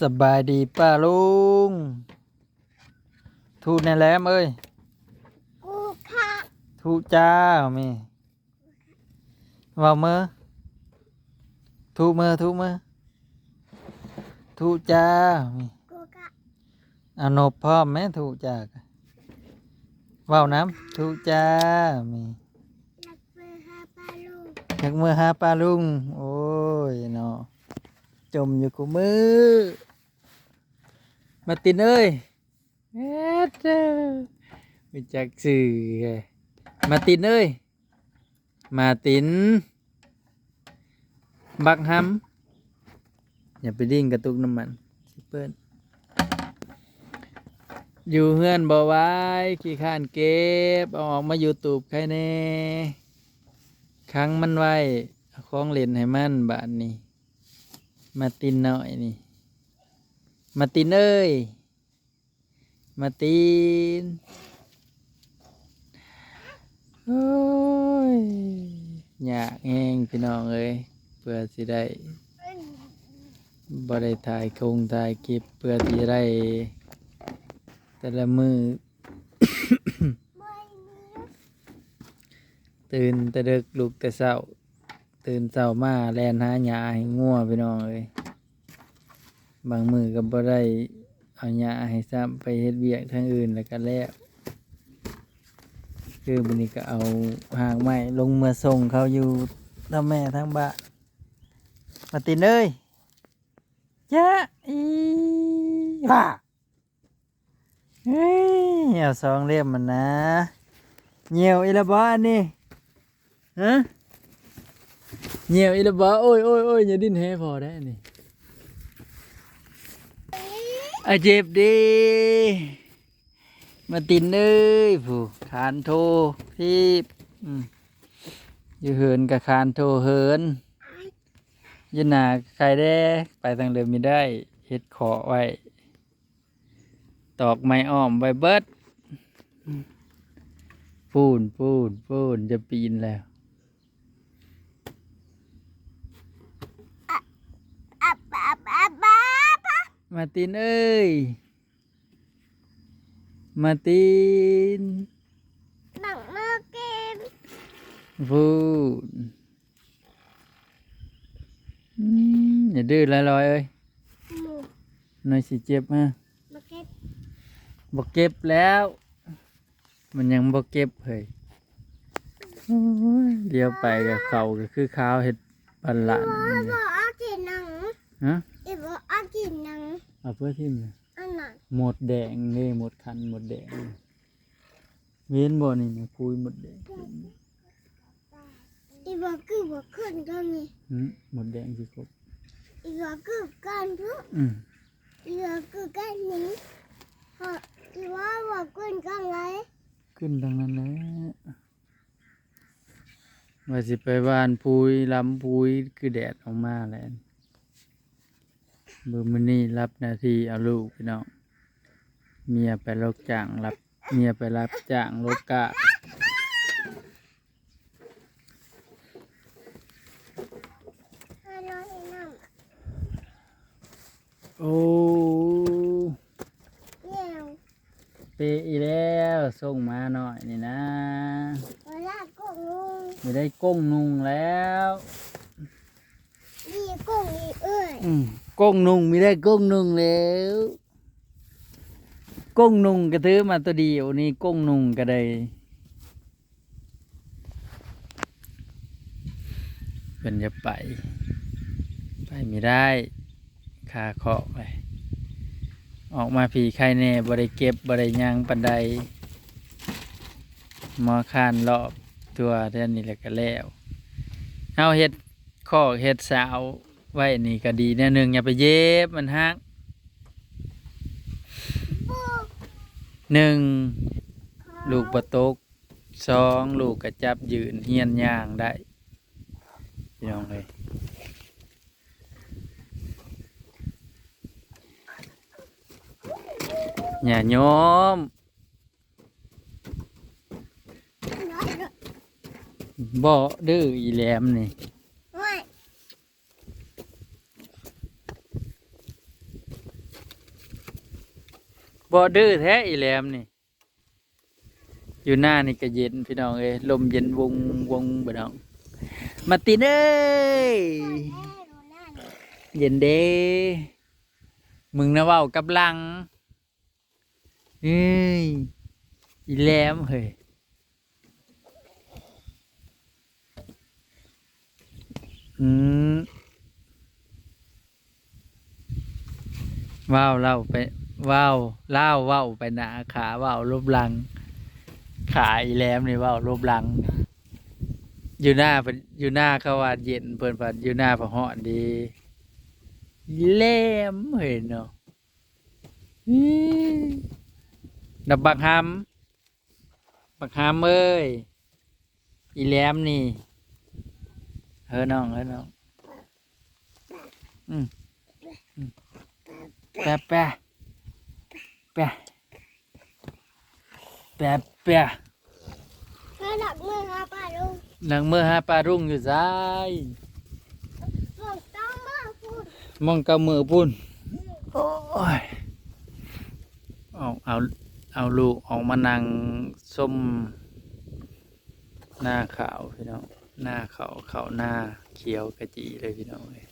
สบายดีป้าลุง ทูในแหล้วเอ้ยกูค่ะทูจ้าแมีเว่าเมื่อทูเมื่อทูเมื่อทูจ้าแมีกูค่ะเอานบพร้อมไหมทูจ้าเว้าน้ำทูจ้าแมีนักเบอร์ฮาปาลูกถึงมือหาป้าลุง โอ้ยเนาะ จมอยู่กูมือ มาตินเอ้ยเอ็ดเด้อไปจักสื่อมาตินเอ้ย มาติน บักฮัมอย่าไปดิ้งกระตุกน้ำมันสิเปิ้นอยู่เฮือนบ่ไว้ขี้ข้านเก็บเอาออกมาอยู่ตูบใครแน่ค้งมันไว้ ของเล่นให้มันบาดนี้ มาตินหน่อยนี่ มาตินเอ้ย มาตินโอ้ยอยากแห้งพี่น้องเอ้ยเพื่อสิได้บ่ได้ถ่ายคงถ่ายคลิปเพื่อที่ได้ แต่ละมือ ตื่นแต่ดึกลุกแต่เช้า ตื่นเช้ามาแลนหาหญ้าให้งัวพี่น้องเอ้ยบางมือก็บ่ได้เอาหญ้าให้ซ้ำไปเฮ็ดเวียกทางอื่นแล้วก็แล้วคือบันนี้ก็เอาหางไม้ลงเมื่อส่งเขาอยู่ทั้งแม่ทั้งบ้านมาตินเอ้ยจ้าอีว่าเฮ้ยเอาสองเล่มมันนะเหี่ยวอีละบ่อันนี้ฮะ เหี่ยวอีละบ่โอ้ยโอ้ยโอ้ยอย่าดิ้นแฮพอได้นี่อาเจ็บดี มาตินเอ้ยผู้คานโทที่อยู่เหินกับคานโทเหินยืนหนาใครได้ไปทางเดิมม่ได้เฮ็ดขอไว้ ตอกไม้อ้อมไว้เบิดปูนปูนปูนจะปีนแล้ว อับอับอับอับอับ มาร์ตินเอ้ย มาร์ตินหนังเมื่อเกมพูนอืมอย่าดื้อละลอยเอ้ยหมูหน่อยสิเจ็บฮะมาเก็ตบอกเก็บแล้ว มันยังบอกเก็บเฮ้ยโอ้ยเลี้ยวไปกับเขาก็คือข้าวเห็ดปันหลานพ่อนี่บอกอากินหนังฮะ อีบอกอากินหนังเอาเพื่อทิมเลยอันนั้นหมดแดงนี่หมดคันหมดแดง เว้นบ่นี่นะคุยหมดแดงอีบอกคือบอกขึ้นกันนี่หืมหมดแดงสิครบอีบอกคือกันทุกอืมอีบอกคือกันนี้พออีว่าบอกขึ้นกันไรขึ้นทางนั้นแหละว่าสิไปบ้านพุยลำพุยคือแดดออกมาแล้วเบอร์มือนี่รับหน้าที่เอาลูกพี่น้องเมียไปรับจ้างรับเมียไปรับจ้างรถกะให้น้อยให้น้โอ้ำเยี่ยวเปะอีแล้วส่งมาหน่อยนี่นะเวลากุ้งลุงไม่ได้ก้งนุงแล้วดีกุ้งอีเอ้ยอืม ก้งนุงไม่ได้ก้งนุงแล้วก้งนุงก็ถือมาตัวเดียวนี่ก้งนุงก็ได้เป็นจะไป ไปไม่ได้คาเคาะไป ออกมาผีใครแน่บริเก็บบริยางปันไดหมอคานรอบตัวเท่านี้แหละก็แล้วเอาเห็ดข้อกเห็ดสาว ไว้นี่ก็ดีแน่หนึ่งอย่าไปเย็บมันฮักหนึ่งลูกประตกสองลูกกระจับยืนเฮียนย่างได้พี่น้องเลยอย่าโยมบ่ดื้ออีแหลมนี่ น้อย บ่ดื้อแท้อีแหลมนี่ อยู่หน้านี่ก็เย็นพี่น้องเอ้ยลมเย็นวงวงบ่น้อง มาตินเอ้ยเย็นเด้มึงนะว้ากับลังเอ้ยอีแหลมเฮ้ยอืมว้าวเล่าไป ว้าวเล่าว้าวไปหนาขาว้าลบหลัง ขาอีแลมนี่ว้าลบหลัง อยู่หน้าเพิ่นอยู่หน้าเขาว่าเย็นเพิ่นว่าอยู่หน้าพะเหาะดีแลมเฮ้ยเนาะอื้อนับบักหำบักหำเอ้ยอีแลมนี่เฮ้น้องเฮ้น้องอืมแปะแปะ แปะแปะแปะแม่ดักมือครับป้าลุงหนังเมื่อหาปลารุ่งอยู่ซ้ายผมต้องมาพูดมองกับมือพุ่นโอ้ยเอาเอาเอาลูกออกมานั่งส้ม หน้าขาวพี่น้องหน้าขาวขาวหน้าเขียวกระจีเลยพี่น้องเลย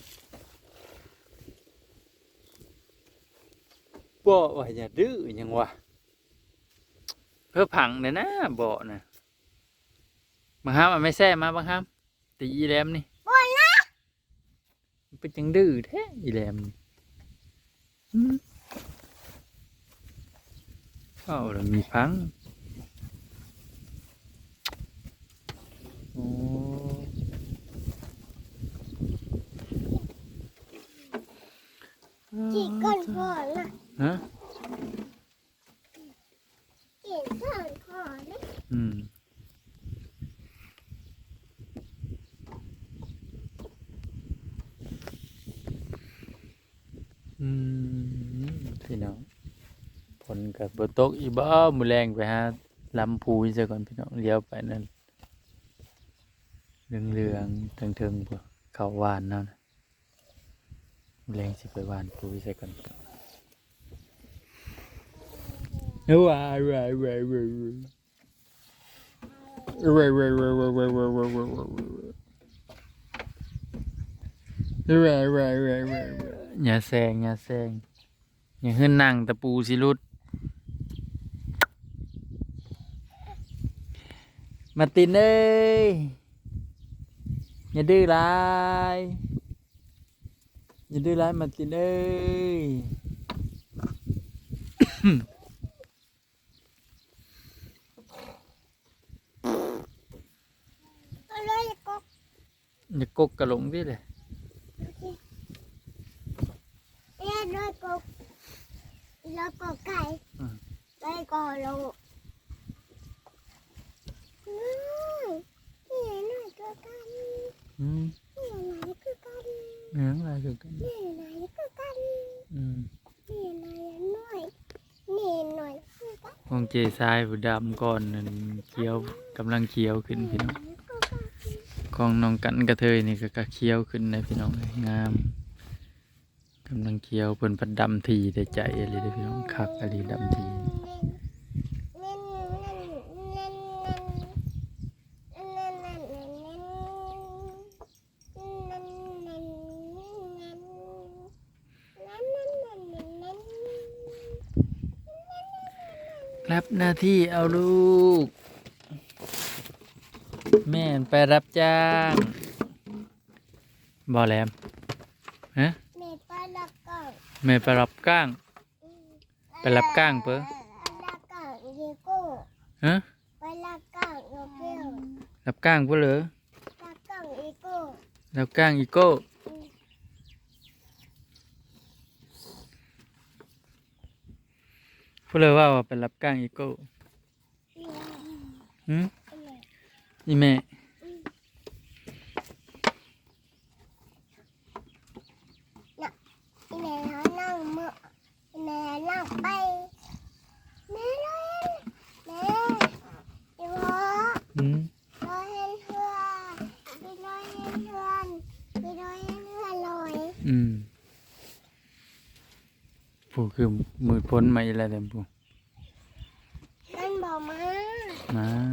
บ่ว่าอย่าดื้อหยังวะเพื่อผังเนี่ยนะบ่นะบางครั้งมันไม่แซ่มาบางครั้งตีอีแรมนี่บนนะมันเป็นจังดื้อแท้อีแรมนี่อืมเอาแล้วมีพังโอ้จีก่อนก่อนนะ ฮะจีก่อนก่อนนะอืมอืมพี่น้องผลกับบตกอีบ้ามือแรงไปฮะลำพูซะก่อนพี่น้องเลี้ยวไปนั่นเรืองเรืองๆเทิงเทิงๆพวกเขาหวานนั่นน่ะมื้อแรงสิไปหวานปุยซะก่อน พี่น้องเอาว้ายว้ายว้ายว้ายว้ายเว้ยเว้ยเว้ยเว้ยเว้ยเว้ยเว้ยเว้ยเว้ยเว้ยเว้ยเว้ยเว้ยเว้ยเว้ยเว้ยอย่าแซงอย่าแซงอย่าขึ้นนั่งตะปูสิรุดมาตินเอ้ยอย่าดื้อหลายอย่าดื้อหลายมาตินเอ้ยก็เลยก็ อย่ากกกระหลงดิเลยเรียนด้วยก็แล้วก็ไก่ได้ก็ลงอืมนี่หน่อยก็กันอืมนี่ไหนก็กันเหนืองอะไรคือกันนี่ไหนก็กันอืมนี่ไหนหน่อยนี่หน่อยก็กันของเจทรายผู้ดำก่อนนั่นเขียวกำลังเขียวขึ้นพี่น้องก็กัน ของน้องกันกระเทยนี่ก็กะเขียวขึ้นนะพี่น้องงามกำลังเขียวเพิ่นพัดดำทีได้ใจอะไรเด้พี่น้องคักอะไรดำทีรับหน้าที่เอาลูก แม่นไปรับจ้างบ่แหลมฮะแม่ไปรับก้างไปรับก้างเปอรับก้างอีโก้ฮะไปรับก้างโยเกลรับก้างเพื่อเหรอรับก้างอีโก้รับก้างอีโก้เพื่อเลยว่าว่าไปรับก้างอีโก้หืม นี่แม่อีแม่เขานั่งมืออีแม่นั่งไป แม่รอเห็นแม่อีพ่อหืมรอเห็นเพื่อนพี่รอเห็นเพื่อนพี่รอเห็นเพื่อนลอยอืมผู้คือมือพ้นมาอีกแล้วเดมผู้มามา